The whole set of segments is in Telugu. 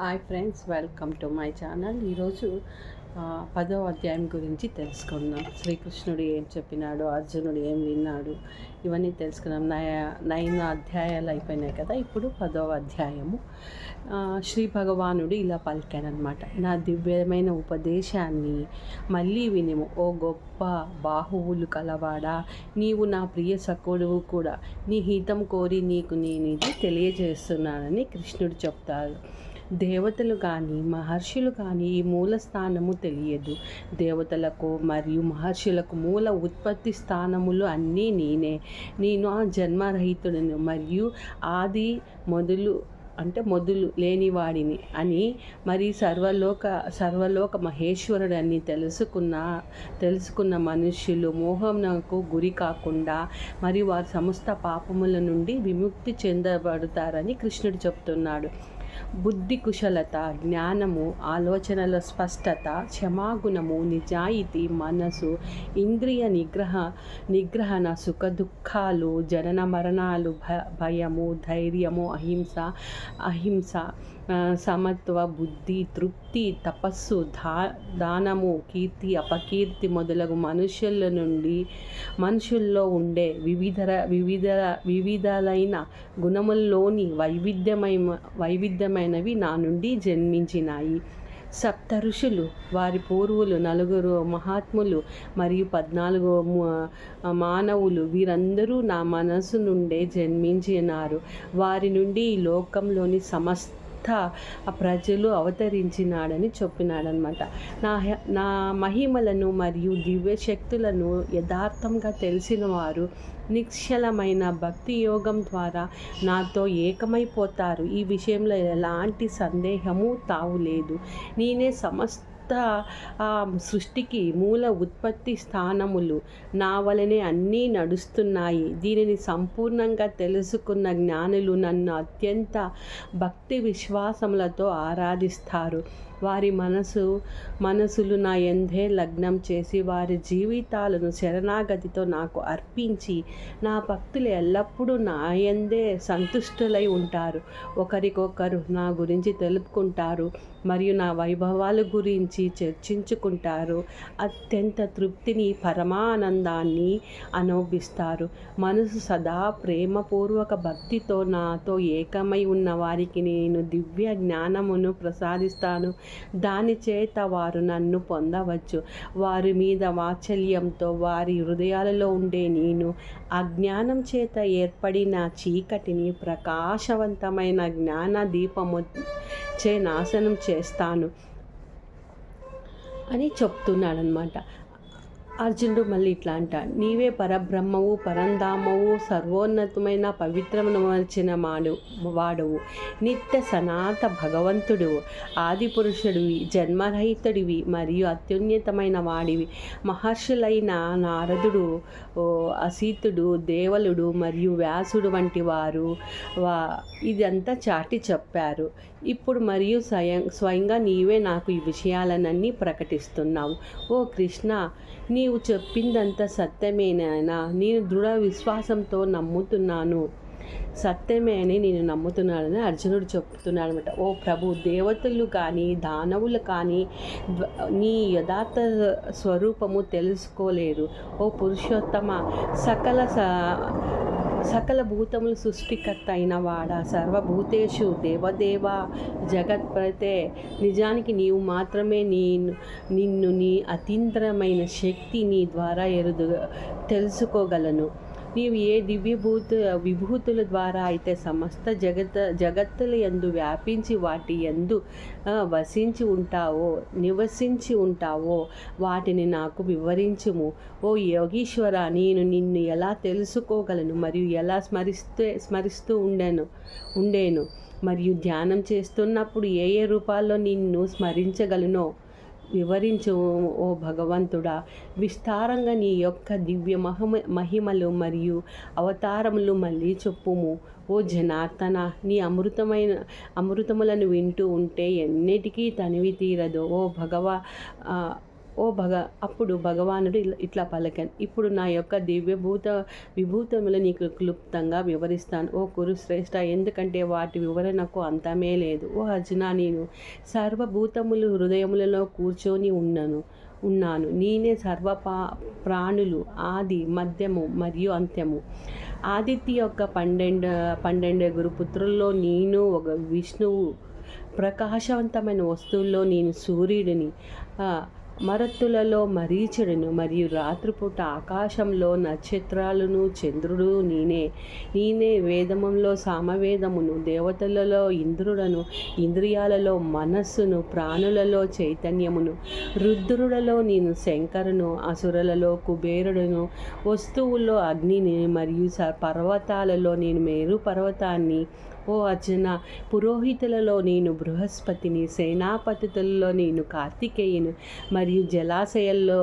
Hi friends welcome to my channel ఈరోజు పదో అధ్యాయం గురించి తెలుసుకుందాం. శ్రీకృష్ణుడు ఏం చెప్పినాడు అర్జునుడు ఏం విన్నాడు ఇవన్నీ తెలుసుకున్నాం నయ నైన్ అధ్యాయాలు అయిపోయినాయి కదా ఇప్పుడు పదో అధ్యాయము. శ్రీ భగవానుడు ఇలా పలికాడనమాట. నా దివ్యమైన ఉపదేశాన్ని మళ్ళీ వినిము. ఓ గొప్ప బాహువులు కలవాడా? నీవు నా ప్రియ సకుడువు కూడా. నీ హితం కోరి నీకు నేను ఇది తెలియజేస్తున్నానని కృష్ణుడు చెప్తారు దేవతలు కానీ మహర్షులు కానీ ఈ మూల స్థానము తెలియదు. దేవతలకు మరియు మహర్షులకు మూల ఉత్పత్తి స్థానములు అన్నీ నేనే. నేను ఆ జన్మరహితుడను మరియు ఆది మొదలు అంటే మొదలు లేనివాడిని అని మరి సర్వలోక సర్వలోక మహేశ్వరుడని తెలుసుకున్న తెలుసుకున్న మనుష్యులు మోహంకు గురి కాకుండా మరి వారి సమస్త పాపముల నుండి విముక్తి చెందబడతారని కృష్ణుడు చెప్తున్నాడు. బుద్ధి కుశలత జ్ఞానము ఆలోచనల స్పష్టత క్షమాగుణము నిజాయితీ మనసు ఇంద్రియ నిగ్రహ నిగ్రహణ సుఖ దుఃఖాలు జనన మరణాలు భ భయము ధైర్యము అహింస అహింస సమత్వ బుద్ధి తృప్తి తపస్సు దా దానము కీర్తి అపకీర్తి మొదలగు మనుషుల నుండి మనుషుల్లో ఉండే వివిధ వివిధ వివిధాలైన గుణముల్లోని వైవిధ్యమై వైవిధ్యమైనవి నా నుండి జన్మించినాయి. సప్త ఋషులు వారి పూర్వులు నలుగురు మహాత్ములు మరియు పద్నాలుగు మానవులు వీరందరూ నా మనసు నుండే జన్మించినారు. వారి నుండి ఈ లోకంలోని సమస్త ప్రజలు అవతరించినాడని చెప్పినాడనమాట. నా హ- నా మహిమలను మరియు దివ్య శక్తులను యథార్థంగా తెలిసిన వారు నిశ్చలమైన భక్తి యోగం ద్వారా నాతో ఏకమైపోతారు. ఈ విషయంలో ఎలాంటి సందేహము తావులేదు. నేనే సమస్త ఆ సృష్టికి మూల ఉత్పత్తి స్థానములు నా వలనే అన్నీ నడుస్తున్నాయి. దీనిని సంపూర్ణంగా తెలుసుకున్న జ్ఞానులు నన్ను అత్యంత భక్తి విశ్వాసములతో ఆరాధిస్తారు. వారి మనసు మనసులు నా ఎందే లగ్నం చేసి వారి జీవితాలను శరణాగతితో నాకు అర్పించి నా భక్తులు ఎల్లప్పుడూ నా ఎందే సంతుష్టులై ఉంటారు. ఒకరికొకరు నా గురించి తెలుపుకుంటారు. మరియు నా వైభవాల గురించి చర్చించుకుంటారు. అత్యంత తృప్తిని పరమానందాన్ని అనుభవిస్తారు. మనసు సదా ప్రేమపూర్వక భక్తితో నాతో ఏకమై ఉన్న వారికి నేను దివ్య జ్ఞానమును ప్రసాదిస్తాను. దాని చేత వారు నన్ను పొందవచ్చు. వారి మీద వాత్సల్యంతో వారి హృదయాలలో ఉండే నేను అజ్ఞానం చేత ఏర్పడిన చీకటిని ప్రకాశవంతమైన జ్ఞాన దీపము చే నాశనం చేస్తాను అని చెప్తున్నాడనమాట అర్జునుడు మళ్ళీ ఇట్లా అంట నీవే పరబ్రహ్మవు పరంధామవు సర్వోన్నతమైన పవిత్రమర్చిన మాడు వాడవు. నిత్య సనాత భగవంతుడు ఆది పురుషుడివి జన్మరహితుడివి మరియు అత్యున్నతమైన వాడివి. మహర్షులైన నారదుడు అసీతుడు దేవలుడు మరియు వ్యాసుడు వంటి వారు. వా ఇదంతా చాటి చెప్పారు. ఇప్పుడు మరియు స్వయం స్వయంగా నీవే నాకు ఈ విషయాలనన్నీ ప్రకటిస్తున్నావు. ఓ కృష్ణ నీవు చెప్పిందంతా సత్యమేనైనా నేను దృఢ విశ్వాసంతో నమ్ముతున్నాను. సత్యమే అని నేను నమ్ముతున్నానని అర్జునుడు చెప్తున్నాడు అనమాట ఓ ప్రభు దేవతలు కానీ దానవులు కానీ నీ యథార్థ స్వరూపము తెలుసుకోలేరు ఓ పురుషోత్తమ సకల స సకల భూతములు సృష్టికర్త అయిన వాడ సర్వభూతేషు దేవదేవ జగత్ప్రతే. నిజానికి నీవు మాత్రమే నీ నిన్ను నీ అతీంద్రమైన శక్తి నీ ద్వారా ఎరుదు తెలుసుకోగలను. నీవు ఏ దివ్యభూత విభూతుల ద్వారా అయితే సమస్త జగత్ జగత్తుల ఎందు వ్యాపించి వాటి ఎందు వసించి ఉంటావో నివసించి ఉంటావో వాటిని నాకు వివరించుము ఓ యోగీశ్వర నేను నిన్ను ఎలా తెలుసుకోగలను మరియు ఎలా స్మరిస్తే స్మరిస్తూ ఉండేను ఉండేను మరియు ధ్యానం చేస్తున్నప్పుడు ఏ ఏ రూపాల్లో నిన్ను స్మరించగలనో వివరించు ఓ భగవంతుడా. విస్తారంగా నీ యొక్క దివ్య మహమ మహిమలు మరియు అవతారములు మళ్ళీ చెప్పుము. ఓ జనార్దన నీ అమృతమైన అమృతములను వింటూ ఉంటే ఎన్నిటికీ తనివి తీరదు. ఓ భగవ ఓ భగ అప్పుడు భగవానుడు ఇట్లా- ఇట్లా ఇప్పుడు నా యొక్క దివ్యభూత విభూతములు నీకు క్లుప్తంగా వివరిస్తాను. ఓ కురుశ్రేష్ఠ ఎందుకంటే వాటి వివరణకు అంతమే లేదు. ఓ అర్జున నేను సర్వభూతములు హృదయములలో కూర్చొని ఉన్నాను ఉన్నాను. నేనే సర్వ ప్రాణులు ఆది మధ్యము మరియు అంత్యము. ఆదిత్య యొక్క పన్నెండు పన్నెండుగురు పుత్రుల్లో నేను ఒక విష్ణువు. ప్రకాశవంతమైన వస్తువుల్లో నేను సూర్యుడిని. మరత్తులలో మరీచుడును మరియు రాత్రిపూట ఆకాశంలో నక్షత్రాలను చంద్రుడు నేనే. నేనే వేదములో సామవేదమును దేవతలలో ఇంద్రుడను ఇంద్రియాలలో మనస్సును ప్రాణులలో చైతన్యమును. రుద్రులలో నేను శంకరును అసురులలో కుబేరుడును. వస్తువుల్లో అగ్నిని మరియు స పర్వతాలలో నేను మేరు పర్వతాన్ని ఓ అర్జున పురోహితులలో నేను బృహస్పతిని సేనాపతులలో నేను కార్తికేయును మరియు జలాశయాల్లో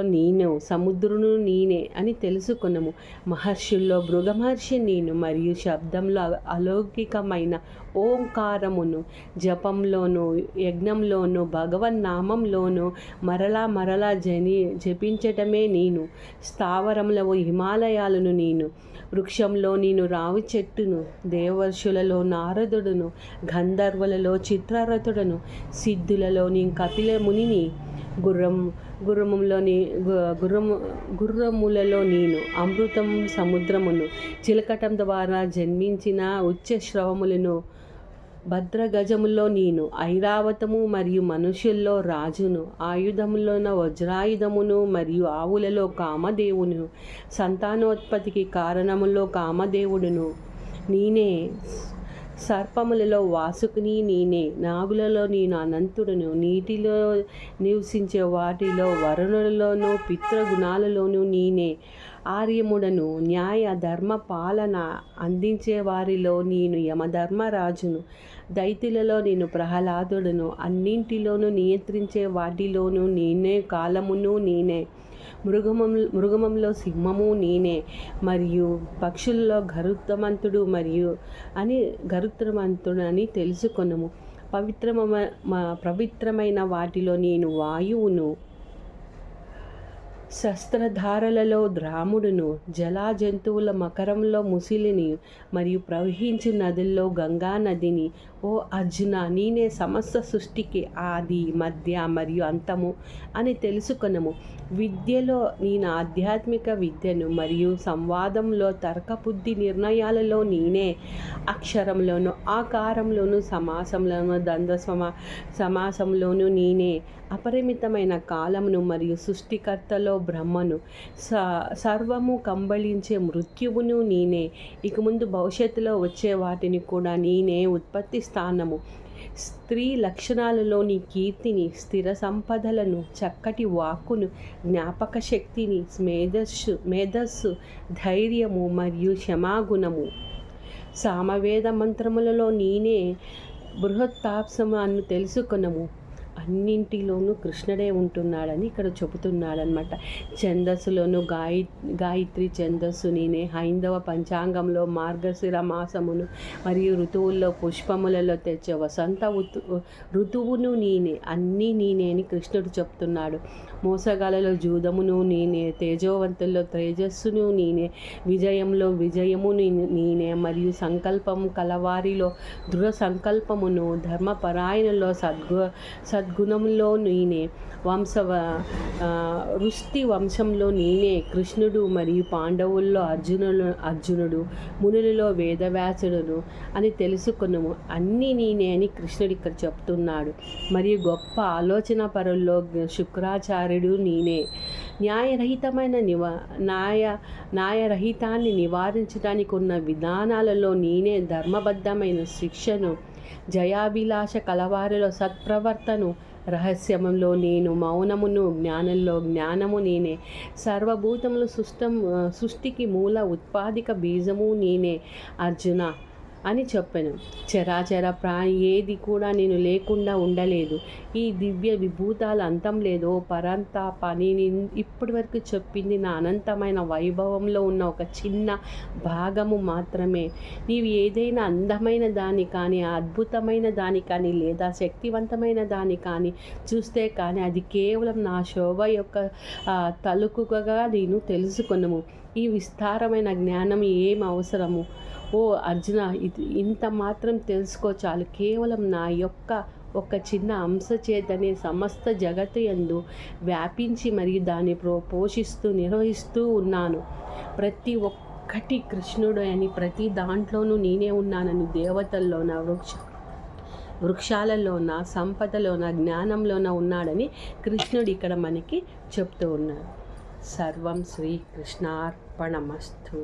నేను సముద్రును నేనే అని తెలుసుకున్నాము మహర్షుల్లో మహర్షి నేను మరియు శబ్దంలో అలౌకికమైన ఓంకారమును జపంలోను యజ్ఞంలోను భగవన్నామంలోను మరలా మరలా జని జపించటమే నేను. స్థావరంలో హిమాలయాలను నేను. వృక్షంలో నేను రావి చెట్టును దేవర్షు ఋషులలో నారదుడును గంధర్వులలో చిత్రరథుడను సిద్ధులలోని కపిల మునిని గుర్రం గుర్రములోని గు- గుర్రము గుర్రములలో నేను అమృతం సముద్రమును చిలకటం ద్వారా జన్మించిన ఉచ్చ శ్రవములను భద్రగజములో నేను ఐరావతము మరియు మనుషుల్లో రాజును ఆయుధములోన వజ్రాయుధమును మరియు ఆవులలో కామదేవును సంతానోత్పత్తికి కారణములో కామదేవుడును నేనే. సర్పములలో వాసుకుని నేనే. నాగులలో నేను అనంతుడును. నీటిలో నివసించే వాటిలో వరుణులలోనూ పితృగుణాలలోనూ నేనే ఆర్యముడను. న్యాయ ధర్మ పాలన అందించే వారిలో నేను యమధర్మరాజును. దైతులలో నేను ప్రహ్లాదుడును. అన్నింటిలోనూ నియంత్రించే వాటిలోనూ నేనే కాలమును నేనే. మృగమం మృగమంలో సింహము నేనే మరియు పక్షుల్లో గరుత్మంతుడు మరియు అని గరుత్రమంతుడు అని తెలుసుకొనము పవిత్రమ పవిత్రమైన వాటిలో నేను వాయువును శస్త్రధారలలో ద్రాముడును జలా జంతువుల మకరంలో ముసిలిని మరియు ప్రవహించు నదుల్లో గంగా నదిని ఓ అర్జున నేనే సమస్త సృష్టికి ఆది మధ్య మరియు అంతము అని తెలుసుకొనము. విద్యలో నేను ఆధ్యాత్మిక విద్యను మరియు సంవాదంలో తర్కబుద్ధి నిర్ణయాలలో నేనే అక్షరంలోను ఆకారంలోను సమాసంలోను ద్వంద్వ సమా సమాసంలోను నేనే అపరిమితమైన కాలమును మరియు సృష్టికర్తలో బ్రహ్మను స సర్వము కంబళించే మృత్యువును నేనే. ఇక ముందు భవిష్యత్తులో వచ్చే వాటిని కూడా నేనే ఉత్పత్తి స్థానము. స్త్రీ లక్షణాలలోని కీర్తిని స్థిర సంపదలను చక్కటి వాక్కును జ్ఞాపక శక్తిని మేధస్సు మేధస్సు ధైర్యము మరియు క్షమాగుణము. సామవేద మంత్రములలో నేనే బృహత్తాప్సమాన్ని తెలుసుకునము. అన్నింటిలోనూ కృష్ణుడే ఉంటున్నాడని ఇక్కడ చెబుతున్నాడనమాట ఛందస్సులోను గాయ గాయత్రి ఛందస్సు నేనే హైందవ పంచాంగంలో మార్గశిర మాసమును మరియు ఋతువుల్లో పుష్పములలో తెచ్చే వసంత ఋతు ఋతువును నేనే అన్నీ నేనే అని కృష్ణుడు చెప్తున్నాడు. మోసగాలలో జూదమును నేనే తేజోవంతుల్లో తేజస్సును నేనే విజయంలో విజయము నేనే మరియు సంకల్పము కలవారిలో దృఢ సంకల్పమును ధర్మపరాయణలో సద్గు సద్ సద్గుణంలో నేనే వంశ వృష్టి వంశంలో నేనే కృష్ణుడు మరియు పాండవుల్లో అర్జునులు అర్జునుడు మునులలో వేదవ్యాసుడును అని తెలుసుకున్నాము. అన్నీ నేనే అని కృష్ణుడు ఇక్కడ చెప్తున్నాడు. మరియు గొప్ప ఆలోచన పరుల్లో శుక్రాచార్యుడు నేనే. న్యాయరహితమైన నివా న్యాయ న్యాయరహితాన్ని నివారించడానికి ఉన్న విధానాలలో నేనే ధర్మబద్ధమైన శిక్షను జయాభిలాష కలవారిలో సత్ప్రవర్తను. రహస్యములో నేను మౌనమును జ్ఞానంలో జ్ఞానము నేనే. సర్వభూతములు సృష్టం సృష్టికి మూల ఉత్పాదిక బీజము నేనే. అర్జున అని చెప్పాను. చరాచర ప్రాణి ఏది కూడా నేను లేకుండా ఉండలేదు. ఈ దివ్య విభూతాలు అంతం లేదు. పరంత పరంతాప నేను ఇప్పటి వరకు చెప్పింది నా అనంతమైన వైభవంలో ఉన్న ఒక చిన్న భాగము మాత్రమే. నీవు ఏదైనా అందమైన దాని కానీ అద్భుతమైన దాని కానీ లేదా శక్తివంతమైన దాని కానీ చూస్తే కానీ అది కేవలం నా శోభ యొక్క తలుకుగా నేను తెలుసుకున్నాము ఈ విస్తారమైన జ్ఞానం ఏం అవసరము? ఓ అర్జున ఇది ఇంత మాత్రం తెలుసుకో చాలు. కేవలం నా యొక్క ఒక చిన్న అంశ చేతనే సమస్త జగత్తు యందు వ్యాపించి మరియు దాన్ని ప్రో పోషిస్తూ నిర్వహిస్తూ ఉన్నాను. ప్రతి ఒక్కటి కృష్ణుడు అని ప్రతి దాంట్లోనూ నేనే ఉన్నానని దేవతల్లోన వృక్ష వృక్షాలలోన సంపదలోన జ్ఞానంలోన ఉన్నాడని కృష్ణుడు ఇక్కడ మనకి చెప్తూ ఉన్నాడు. సర్వం శ్రీ కృష్ణార్పణమస్తు